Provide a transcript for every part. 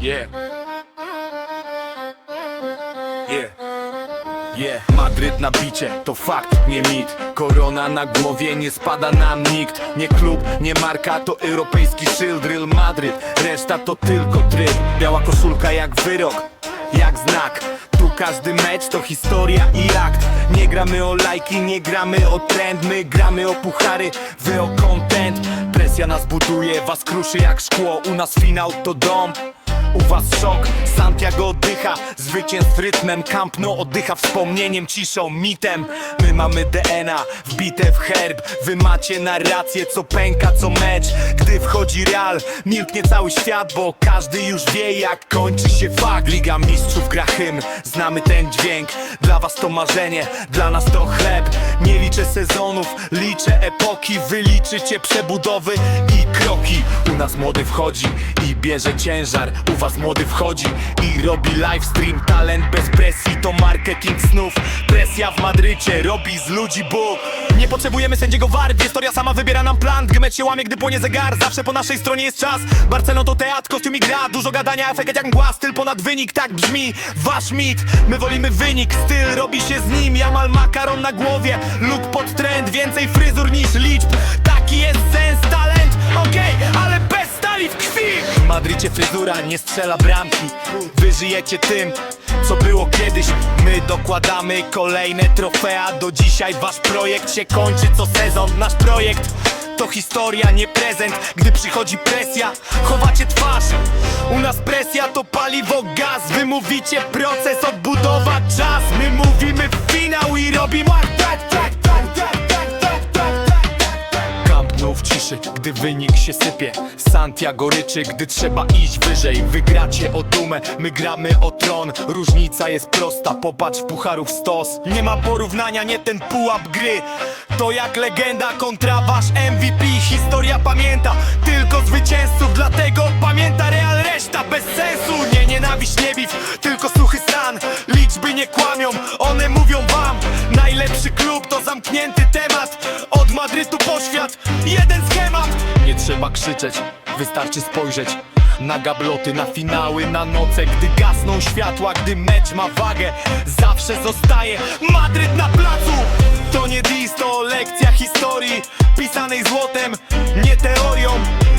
Yeah. Yeah. Yeah. Madryt na bicie, to fakt, nie mit. Korona na głowie, nie spada nam nikt. Nie klub, nie marka, to europejski szyld Real Madryt, reszta to tylko tryb. Biała koszulka jak wyrok, jak znak. Tu każdy mecz to historia i akt. Nie gramy o lajki, nie gramy o trend. My gramy o puchary, wy o content. Presja nas buduje, was kruszy jak szkło. U nas finał to dom u was szok, Santiago oddycha Zwycięstw rytmem, Camp No oddycha Wspomnieniem, ciszą, mitem. My mamy DNA, wbite w herb. Wy macie narrację, co pęka, co mecz. Gdy wchodzi Real, milknie cały świat Bo każdy już wie, jak kończy się fakt. Liga Mistrzów gra hymn, znamy ten dźwięk. Dla was to marzenie, dla nas to chleb. Nie liczę sezonów, liczę epoki. Wy liczycie przebudowy i kroki. U nas młody wchodzi i bierze ciężar. U was młody wchodzi i robi livestream Talent bez presji to marketing snów. Presja w Madrycie robi z ludzi Bóg. Nie potrzebujemy sędziego VAR, historia sama wybiera nam plan. Mecz się łamie, gdy płonie zegar Zawsze po naszej stronie jest czas. Barcelona to teatr, kostium i gra. Dużo gadania, efekt jak mgła Styl ponad wynik, tak brzmi wasz mit. My wolimy wynik, styl robi się z nim. Jamal makaron na głowie, look pod trend Więcej fryzur niż liczb Madrycie fryzura nie strzela bramki. Wy żyjecie tym, co było kiedyś. My dokładamy kolejne trofea. Do dzisiaj wasz projekt się kończy co sezon. Nasz projekt to historia, nie prezent. Gdy przychodzi presja, chowacie twarz. U nas presja to paliwo, gaz. Wy mówicie proces, odbudowa, czas. My mówimy finał i robimy Gdy wynik się sypie. Santiago ryczy, gdy trzeba iść wyżej. Wygracie o dumę, my gramy o tron. Różnica jest prosta, popatrz w pucharów stos. Nie ma porównania, nie ten pułap gry. To jak legenda kontra wasz MVP Historia pamięta tylko zwycięzców Dlatego pamięta Real reszta bez sensu. Nie nienawiść, nie biw, tylko suchy stan. Liczby nie kłamią, one mówią wam. Najlepszy klub to zamknięty temat. Od Madrytu po świat, jeden Nie trzeba krzyczeć, wystarczy spojrzeć na gabloty, na finały, na noce Gdy gasną światła, gdy mecz ma wagę. Zawsze zostaje Madryt na placu. To nie dis, to lekcja historii Pisanej złotem, nie teorią.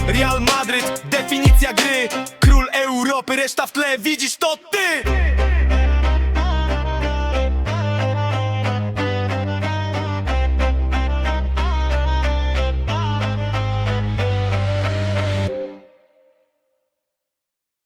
Real Madryt, definicja gry. Król Europy, reszta w tle, widzisz to ty